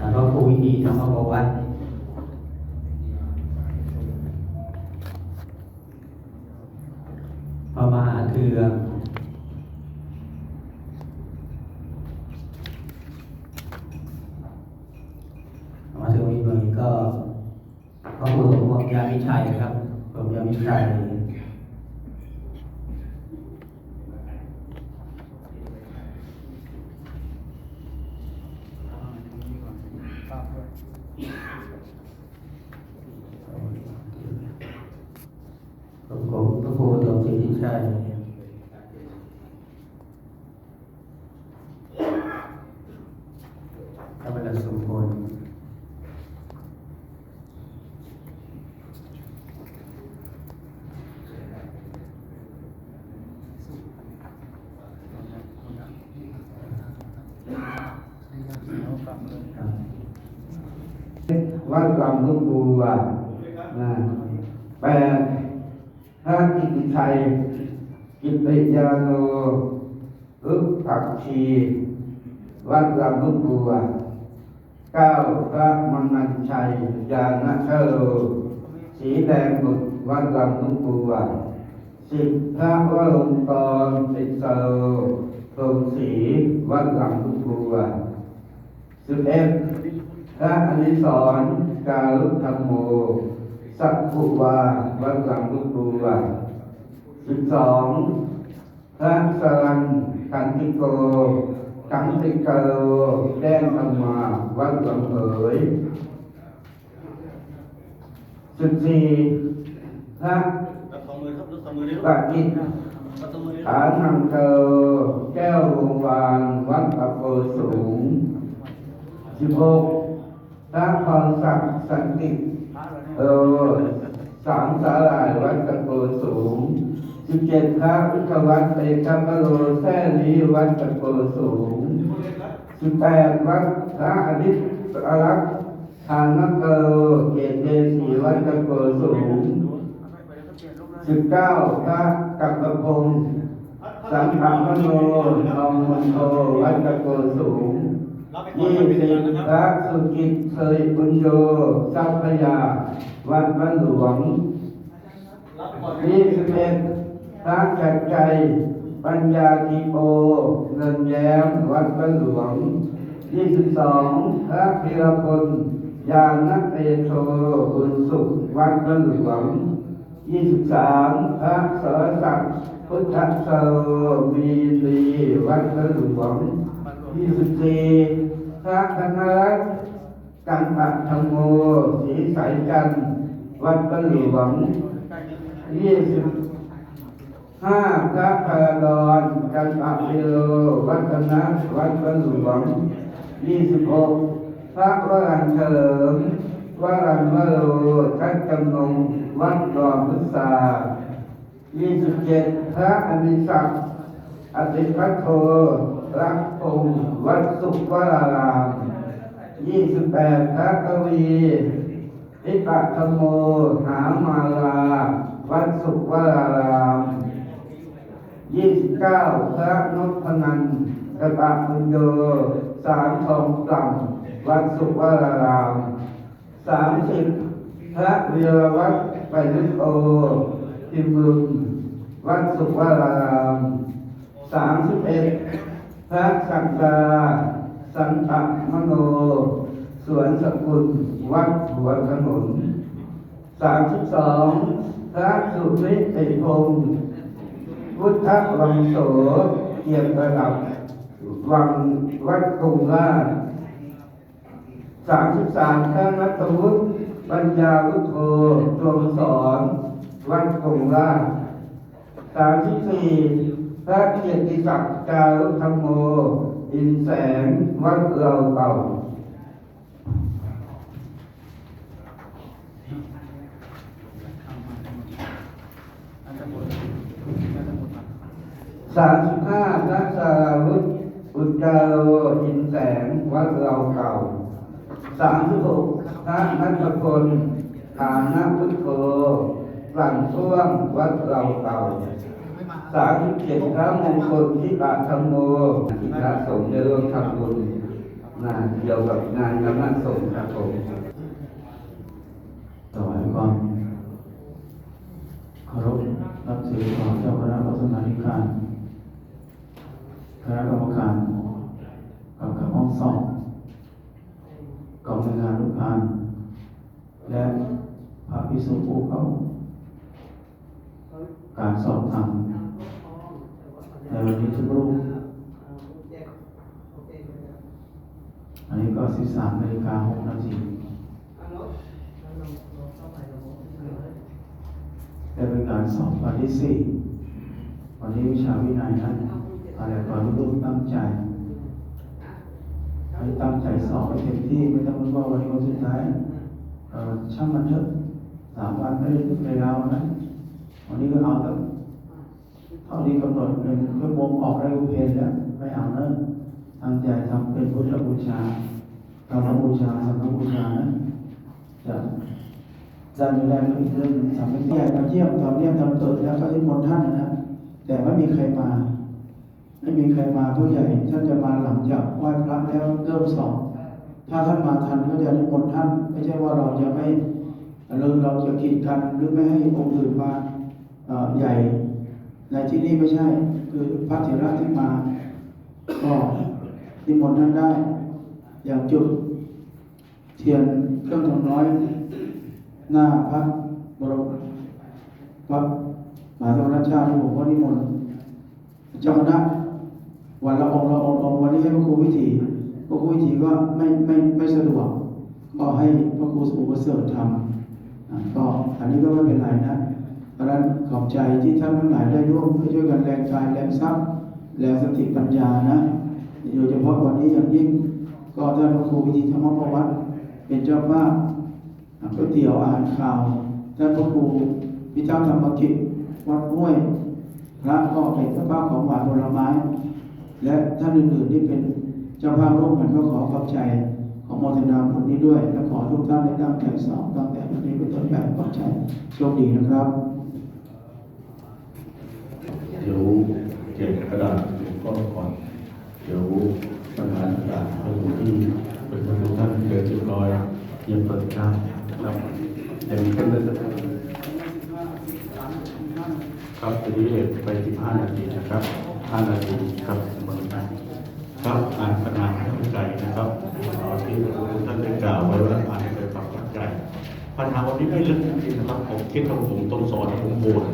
นะพระครูวินีธรรมประวัติพระมหาเทืองมาถึงวันนี้ก็พระครูสมพงษ์ยามิชัยครับสมยามิชัย ผมผมพระครูสมศรีทิชัยพระบรมสมบูรณ์ ครับวัดลำลูกบัวนะแปดพระกิติชัยกิติยาโนอึกผักชีวัดลำลูกบัวเก้าพระมนัญชัยยานะเชโลสีแดงบุตรวัดลำลูกบัวสิบพระวรงค์กรติดเซโลตรงสีวัดลำลูกบัว สิบเอ็ดพระอนิสรณ์กาลุธรรมโม สัพพุวาวัดหลังลุตูวาสิบสองพระสรันกันติโกกันติกาโลแจ้งธรรมาวัดหลังเอ๋ยสิบสี่พระรับสองมือครับรับสองมือเลยปะกิจรับสองมือเลยฐานนังเกอแก้ววงวานวัดตะโกสูง สิบหกพระพรศักดิ์สันติเออสามสาลายวัดตะโกนสูงสิบเจ็ดพระวิทยวัดเอกมโลแท้ลีวัดตะโกนสูงสิบแปดวัดพระอดิษฐ์อารักษ์ทานนักเกอเกตเจสีวัดตะโกนสูงสิบเก้าพระกัปปพงศ์สังฆมโนทองมณโทวัดตะโกนสูง ยี่สิได้บนะพครับระสุกิตเคยปุญโยทรัพยา วัดบ้านหลวงยี่สิบเอ็ดพระจักรใจ ปัญญาทีโอเงินแย้มวัดบ้านหลวงยี่สิบสองพระพิรพลยานักเตโชบุญสุขวัดบ้านหลวงยี่สิบสามพระสรศักดิ์พุทธโสมีรีวัดพระหลวง ยี่สิบสี่พระธนรัตน์กันปัตธรรมโมศรีสายจัน วัดพระหลวงยี่สิบห้าพระพารดอนกันตะพิโลวัฒนะวัดพระหลวงยี่สิบหกพระวรันเฉลิมวรันวโรทัดจำนงวัดดอนพุทธายี่สิบเจ็ดพระอภิศักดิ์ อติพัทโทรักพงศ์วัดสุขวรารามยี่สิบแปดพระกวีทิปะธรรมโมหามาลา วัดสุขวรารามยี่สิบเก้าพระนพนันท์กระปะมุญโยสารทองกล่ำวัดสุขวรารามสามสิบพระวีรวัตรไปยุโตทิมุนวัดสุวราราม สามสิบเอ็ดพระสักดาสันตมโน สวนสกุล วัดหัวถนนสามสิบสองพระสุริติพงศ์พุทธวังโสเกียรติระดับวังวัดกรุงราชสามสิบสามพระนัตวุฒิปัญญาวุฒโธดวงสอน วัดกรุงราชสามสิบสี่ พระเกียรติศักดิ์จารุธรรมโม อินแสงวัดเราเต่าสามสิบห้าพระสารวุธอุจจาโรอินแสงวัดเราเก่าสามสิบหกพระนัทพลฐานะพุทโธหลังช่วงวัดเราเก่า สามสิบเจ็ดพระมงคลที่ปาธรรมโมที่พระสงฆ์ได้ร่วมทำบุญงานเกี่ยวกับงานกำลังส่งครับผมถวายความเคารพนับถือของเจ้าคณะพัฒนาธิการคณะกรรมการกับกับห้องสอบกองงานลูกการและพระพิสุผู้เขาการสอบธรรม นวันนี้ทุกรูป อันนี้ก็13นาฬิกา6นาทีและเป็นการสอบวันที่สี่วันนี้วิชาวินัยนั้นอะไรก่อนลูกตั้งใจให้ตั้งใจสอบให้เต็มที่ไม่ต้องรู้ว่าวันนี้วันสุดท้ายช่างมันเถอะสามวันไม่ได้ในเรานะวันนี้ก็เอาแต่เท่าที่กำหนดหนึ่งชั่วโมงออกได้อุเพนแล้วไม่เอาเนอะตั้งใจทำเป็นพุทธบูชาธรรมบูชาสังฆบูชานะจะจำไม่ได้ก็อีกเรื่องหนึ่งสามเป็นใหญ่มาเยี่ยมตอนเยี่ยมตอนเปิดแล้วก็ที่มนท่านนะแต่ไม่มีใครมา ไม่มีใครมาผู้ใหญ่ท่านจะมาหลังจากไหว้พระแล้วเริ่มสอบถ้าท่านมาทันก็จะนิมนต์ท่าน ไม่ใช่ว่าเราจะไม่เราเราจะกีดกันหรือไม่ให้องค์อื่นมาใหญ่ ในที่นี้ไม่ใช่ คือพระเถระที่มาก็นิมนต์ท่านได้ อย่างจุดเทียนเครื่องทองน้อย หน้าพระบรมพระมหาสมณชาติผมก็นิมนต์เจ้าคณะวันละองค์ละองค์องค์วันนี้ให้พระครูวิถีพระครูวิถีก็ไม่ไม่ไม่สะดวกก็ให้พระครูสุประเสริฐทำก็อันนี้ก็ไม่เป็นไรนะ ราะนั้นขอบใจที่ท่านทั้งหลายได้ร่วมช่วยกันแรงกายแรงทรัพย์แรงสติปัญญานะโดยเฉพาะวันนี้อย่างยิ่งก็ท่านพระครูวิถีธรรมประวัติเป็นเจ้าภาพก๋วยเตี๋ยวอาหารคาวท่านพระครูพิทักษ์ธรรมกิจวัดห้วยพระก็เป็นเจ้าภาพของหวานผลไม้ และท่านอื่นๆที่เป็นเจ้าภาพร่วมกันก็ขอขอบใจของโมทนาบุญนี้ด้วย และขอทุกท่านได้ตั้งใจสอบตั้งแต่วันนี้เป็นต้นแบบขอบใจโชคดีนะครับ ดี๋ยวเก็บกระดาษหลวงพ่อก่อน เดี๋ยวปัญหาต่างๆให้หลวงพี่เป็นคนท่านเกิดเรียบร้อยเยี่ยมเปิดได้ครับแต่มีขั้นเริ่มครับทีนี้ไป 15 นาทีนะครับ5นาทีครับเสมอกันครับอ่านปัญหาเข้าใจนะครับที่หลวงท่านได้กล่าวไว้ว่าอ่านโดยความเข้าใจปัญหาวันนี้ไม่ลึกจริงๆนะครับผมคิดว่าผมต้องสอนให้ผมโบน